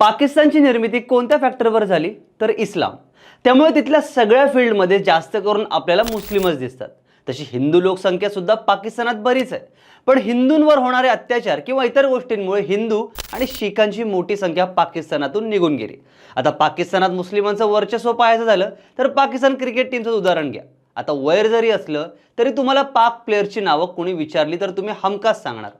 पाकिस्तानची निर्मिती कोणत्या फॅक्टरवर झाली? तर इस्लाम. त्यामुळे तिथल्या सगळ्या फील्डमध्ये जास्त करून आपल्याला मुस्लिमच दिसतात. तशी हिंदू लोकसंख्या सुद्धा पाकिस्तानात बरीच आहे. पण हिंदूंवर होणारे अत्याचार किंवा इतर गोष्टींमुळे हिंदू आणि शिखांची मोठी संख्या पाकिस्तानातून निघून गेली. आता पाकिस्तानात मुस्लिमांचं वर्चस्व पाहायचं झालं तर पाकिस्तान क्रिकेट टीमचं उदाहरण घ्या. आता वैर जरी असलं तरी तुम्हाला पाक प्लेअरची नावं कोणी विचारली तर तुम्ही हमखास सांगणार.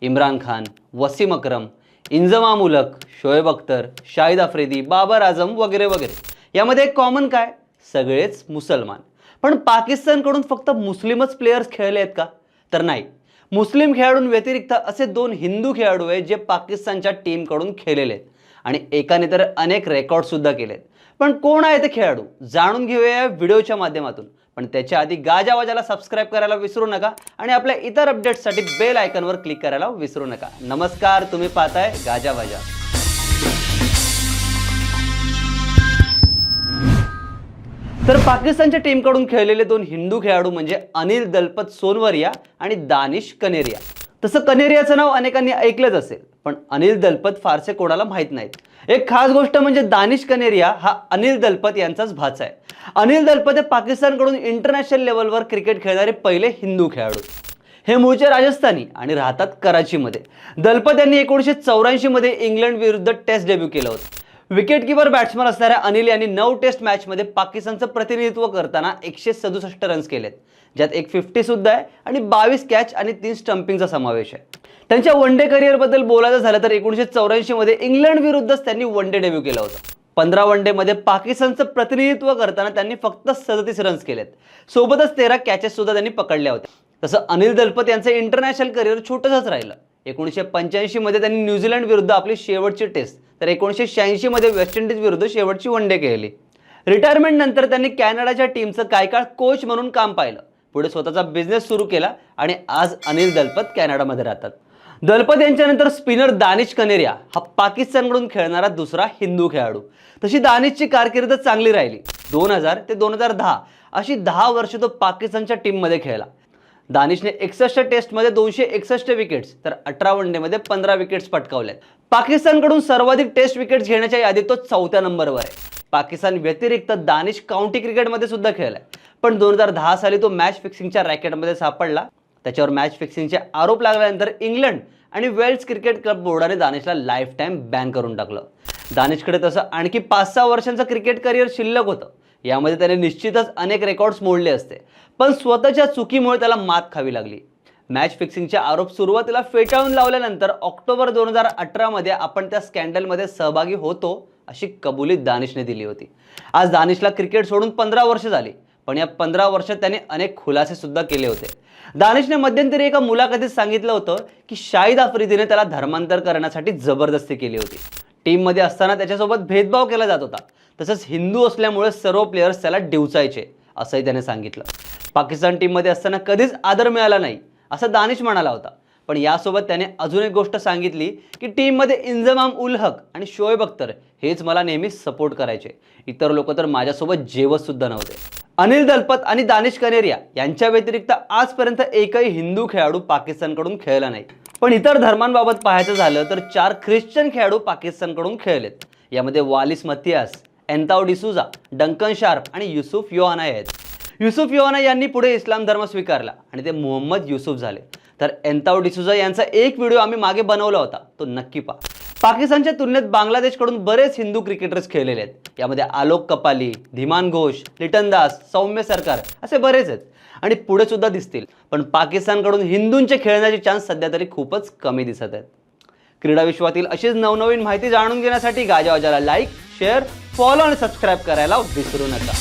इम्रान खान वसीम अक्रम इंजमा मुलक शोएब अख्तर शाहिद आफ्रिदी बाबर आझम वगैरे वगैरे. यामध्ये एक कॉमन काय? सगळेच मुसलमान. पण पाकिस्तानकडून फक्त मुस्लिमच प्लेयर्स खेळले आहेत का? तर नाही. मुस्लिम खेळाडूं व्यतिरिक्त असे दोन हिंदू खेळाडू आहेत जे पाकिस्तानच्या टीमकडून खेळलेले आहेत. आणि एकाने तर अनेक रेकॉर्डसुद्धा केलेत. पण कोण आहे ते खेळाडू? जाणून घेऊया व्हिडिओच्या माध्यमातून. पण त्याच्या आधी गाजावाजाला सबस्क्राईब करायला विसरू नका आणि आपल्या इतर अपडेट्ससाठी बेल आयकनवर क्लिक करायला विसरू नका. नमस्कार तुम्ही पाहताय गाजावाजा तर पाकिस्तानच्या टीमकडून खेळलेले दोन हिंदू खेळाडू म्हणजे अनिल दलपत सोनवरिया आणि दानिश कनेरिया. तसं कनेरियाचं नाव अनेकांनी ऐकलंच असेल. पण अनिल दलपत फारसे कोणाला माहीत नाहीत. एक खास गोष्ट म्हणजे दानिश कनेरिया हा अनिल दलपत यांचाच भाचा आहे. अनिल दलपत हे पाकिस्तानकडून इंटरनॅशनल लेवलवर क्रिकेट खेळणारे पहिले हिंदू खेळाडू. हे मूळचे राजस्थानी आणि राहतात कराचीमध्ये. दलपत यांनी एकोणीसशे चौऱ्याऐंशीमध्ये इंग्लंड विरुद्ध टेस्ट डेब्यू केलं होतं. विकेट किपर बॅट्समन असणाऱ्या अनिल यांनी नऊ टेस्ट मॅचमध्ये पाकिस्तानचं प्रतिनिधित्व करताना एकशे सदुसष्ट रन्स केलेत. ज्यात एक फिफ्टी सुद्धा आहे आणि बावीस कॅच आणि तीन स्टंपिंगचा समावेश आहे. त्यांच्या वन डे करिअरबद्दल बोलायचं झालं तर एकोणीसशे चौऱ्याऐंशीमध्ये इंग्लंड विरुद्धच त्यांनी वन डे डेब्यू केला होता. पंधरा वनमध्ये पाकिस्तानचं प्रतिनिधित्व करताना त्यांनी फक्त सदतीस रन्स केलेत. सोबतच तेरा कॅचेस सुद्धा त्यांनी पकडल्या होत्या. तसं अनिल दलपत यांचं इंटरनॅशनल करिअर छोटंसंच राहिलं. एकोणीसशे पंच्याऐंशीमध्ये त्यांनी न्यूझीलंड विरुद्ध आपली शेवटची टेस्ट तर एकोणीसशे शहाऐंशीमध्ये वेस्ट इंडिज विरुद्ध शेवटची वन डे खेळली. रिटायरमेंट नंतर त्यांनी कॅनडाच्या टीमचं काय काळ कोच म्हणून काम पाहिलं. पुढे स्वतःचा बिझनेस सुरू केला आणि आज अनिल दलपत कॅनडामध्ये राहतात. दलपत यांच्यानंतर स्पिनर दानिश कनेरिया हा पाकिस्तानकडून खेळणारा दुसरा हिंदू खेळाडू. तशी दानिशची कारकीर्द चांगली राहिली. दोन हजार ते दोन हजार दहा अशी दहा वर्ष तो पाकिस्तानच्या टीममध्ये खेळला. दानिशने एकसष्ट टेस्टमध्ये दोनशे एकसष्ट विकेट्स तर अठरा वनडेमध्ये पंधरा विकेट्स पटकावल्यात. पाकिस्तानकडून सर्वाधिक टेस्ट विकेट्स घेण्याच्या यादीत तो चौथ्या नंबरवर आहे. पाकिस्तान व्यतिरिक्त दानिश काउंटी क्रिकेटमध्ये सुद्धा खेळलाय. पण दोन हजार दहा साली तो मॅच फिक्सिंगच्या रॅकेटमध्ये सापडला. त्याच्यावर मॅच फिक्सिंगचे आरोप लागल्यानंतर इंग्लंड आणि वेल्स क्रिकेट क्लब बोर्डाने दानिशला लाईफ टाईम बॅन करून टाकलं. दानिशकडे तसं आणखी पाच सहा वर्षांचं क्रिकेट करिअर शिल्लक होतं. यामध्ये त्याने निश्चितच अनेक रेकॉर्ड्स मोडले असते. पण स्वतःच्या चुकीमुळे त्याला मात खावी लागली. मॅच फिक्सिंगचे आरोप सुरुवातीला फेटाळून लावल्यानंतर ऑक्टोबर दोन हजार अठरामध्ये आपण त्या स्कॅन्डलमध्ये सहभागी होतो अशी कबुली दानिशने दिली होती. आज दानिशला क्रिकेट सोडून पंधरा वर्ष झाली. पण या पंधरा वर्षात त्याने अनेक खुलासे सुद्धा केले होते. दानिशने मध्यंतरी एका मुलाखतीत सांगितलं होतं की शाहिद आफ्रिदीने त्याला धर्मांतर करण्यासाठी जबरदस्ती केली होती. टीममध्ये असताना त्याच्यासोबत भेदभाव केला जात होता. तसंच हिंदू असल्यामुळे सर्व प्लेयर्स त्याला डिवचायचे असंही त्याने सांगितलं. पाकिस्तान टीममध्ये असताना कधीच आदर मिळाला नाही असं दानिश म्हणाला होता. पण यासोबत त्याने अजून एक गोष्ट सांगितली की टीममध्ये इंजमाम उल हक आणि शोएब अख्तर हेच मला नेहमी सपोर्ट करायचे. इतर लोक तर माझ्यासोबत जेवत सुद्धा नव्हते. अनिल दलपत आणि दानिश कनेरिया यांच्या व्यतिरिक्त आजपर्यंत एकही हिंदू खेळाडू पाकिस्तानकडून खेळला नाही. पण इतर धर्मांबाबत पाहायचं झालं तर चार ख्रिश्चन खेळाडू पाकिस्तानकडून खेळलेत. यामध्ये वालिस मथियास एन्ताव डिसुजा डंकन शार्प आणि युसुफ योहाना आहेत. युसुफ योहाना यांनी पुढे इस्लाम धर्म स्वीकारला आणि ते मोहम्मद युसुफ झाले. तर एन्ताव डिसुजा यांचा एक व्हिडिओ आम्ही मागे बनवला होता तो नक्की पहा. पाकिस्तानच्या तुलनेत बांगलादेशकडून बरेच हिंदू क्रिकेटर्स खेळलेले आहेत. यामध्ये आलोक कपाली धीमान घोष लिटन दास सौम्य सरकार असे बरेच आहेत. आणि पुढे सुद्धा दिसतील. पण पाकिस्तानकडून हिंदूंचे खेळण्याचे चान्स सध्या तरी खूपच कमी दिसत आहेत. क्रीडा विश्वातील अशीच नवनवीन माहिती जाणून घेण्यासाठी गाजावाजाला लाईक शेअर फॉलो आणि सबस्क्राईब करायला विसरू नका.